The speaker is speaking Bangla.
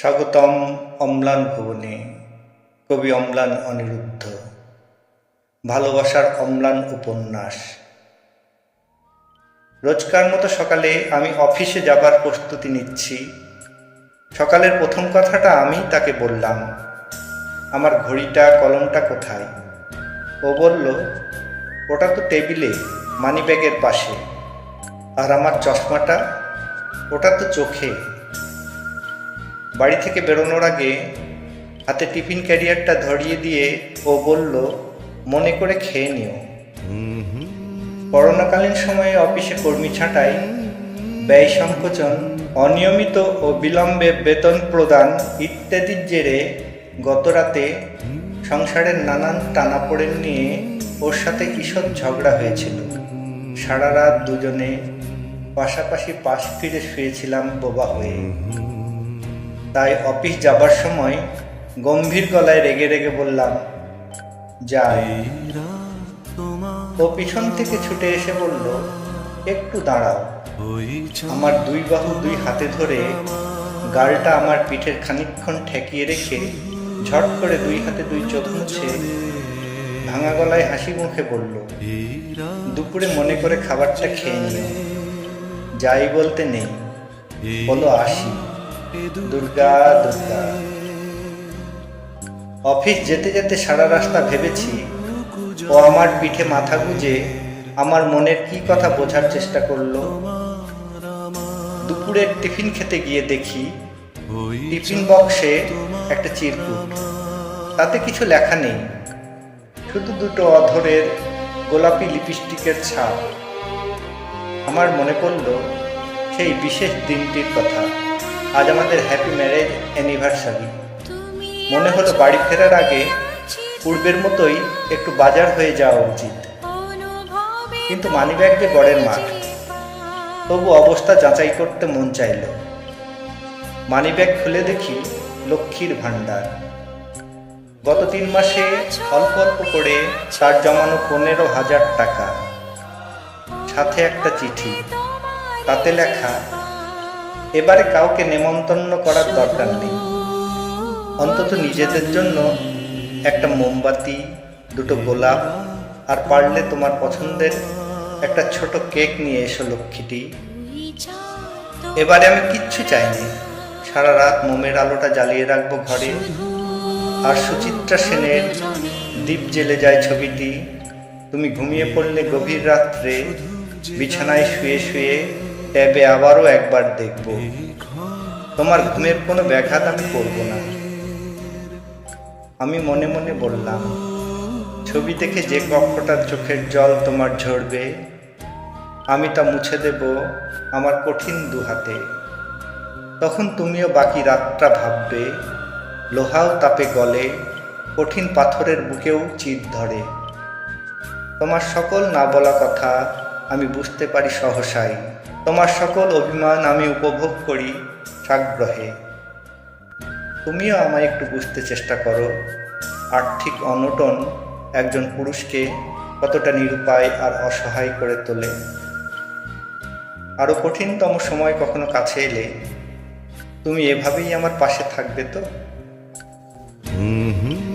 স্বাগতম অম্লান ভবনে। কবি অম্লান অনিরুদ্ধ। ভালোবাসার অম্লান উপন্যাস। রোজকার মতো সকালে আমি অফিসে যাবার প্রস্তুতি নিচ্ছি। সকালের প্রথম কথাটা আমি তাকে বললাম, আমার ঘড়িটা, কলমটা কোথায়? ও বলল, ওটা তো টেবিলে, মানিব্যাগের পাশে। আর আমার চশমাটা, ওটা তো চোখে। বাড়ি থেকে বেরোনোর আগে হাতে টিফিন ক্যারিয়ারটা ধরিয়ে দিয়ে ও বলল, মনে করে খেয়ে নিও। করোনাকালীন সময়ে অফিসে কর্মী ছাঁটাই, ব্যয় সংকোচন, অনিয়মিত ও বিলম্বে বেতন প্রদান ইত্যাদির জেরে গতরাতে সংসারের নানান টানাপোড়েন নিয়ে ওর সাথে ঈষৎ ঝগড়া হয়েছিল। সারা রাত দুজনে পাশাপাশি পাশ ফিরে শুয়েছিলাম বোবা হয়ে। তাই অফিস যাবার সময় গম্ভীর গলায় রেগে রেগে বললাম যাই ও পিছন থেকে ছুটে এসে বলল, একটু দাঁড়াও। আমার দুই বাহু দুই হাতে ধরে গালটা আমার পিঠের খানিকক্ষণ ঠেকিয়ে রেখে ঝট করে দুই হাতে দুই চোখ মুছে ভাঙা গলায় হাসি মুখে বলল, দুপুরে মনে করে খাবারটা খেয়ে নিও। যাই বলতে নেই। বলো আসি। দুর্গা দুর্গা। অফিস যেতে যেতে সারা রাস্তা ভেবেছি ও আমার পিঠে মাথা গুঁজে আমার মনের কি কথা বোঝার চেষ্টা করল। দুপুরের টিফিন খেতে গিয়ে দেখি, টিফিন বক্সে একটা চিরকুট। তাতে কিছু লেখা নেই, শুধু দুটো অধরের গোলাপি লিপস্টিকের ছাপ। আমার মনে পড়ল, সেই বিশেষ দিনটির কথা। আজ আমাদের হ্যাপি ম্যারেজ অ্যানিভার্সারি মনে হলো বাড়ি ফেরার আগে পূর্বের মতোই একটু বাজার হয়ে যাওয়া উচিত। কিন্তু মানিব্যাগ যে বড়ের মাঠ, তবু অবস্থা যাচাই করতে মন চাইল। মানিব্যাগ খুলে দেখি লক্ষ্মীর ভাণ্ডার। গত তিন মাসে অল্প অল্প করে তার জমানো পনেরো হাজার টাকা। সাথে একটা চিঠি, তাতে লেখা এবারে কাউকে নেমন্তন্ন করার দরকার নেই। অন্তত নিজেদের জন্য একটা মোমবাতি, দুটো গোলাপ, আর পারলে তোমার পছন্দের একটা ছোট কেক নিয়ে এসো লক্ষ্মীটি। এবারে আমি কিচ্ছু চাইনি। সারা রাত মোমের আলোটা জ্বালিয়ে রাখব ঘরে। আর সুচিত্রা সেনের দ্বীপ জেলে যায় ছবিটি। তুমি ঘুমিয়ে পড়লে গভীর রাত্রে, বিছানায় শুয়ে শুয়ে ট্যাবে আবারও একবার দেখব। তোমার ঘুমের কোনো ব্যাঘাত আমি করব না। আমি মনে মনে বললাম, ছবি দেখে যে কক্ষটার চোখের জল তোমার ঝরবে, আমি তা মুছে দেব আমার কঠিন দুহাতে। তখন তুমিও বাকি রাতটা ভাববে, লোহাও তাপে গলে, কঠিন পাথরের বুকেও চিত ধরে। তোমার সকল না বলা কথা আমি বুঝতে পারি সহসাই। তোমার সকল অভিমান আমি উপভোগ করি সাগ্রহে। তুমিও আমায় একটু বুঝতে চেষ্টা করো। আর্থিক অনটন একজন পুরুষকে কতটা নিরুপায় আর অসহায় করে তোলে। আরও কঠিনতম সময় কখনো কাছে এলে। তুমি এভাবেই আমার পাশে থাকবে তো? হুম হুম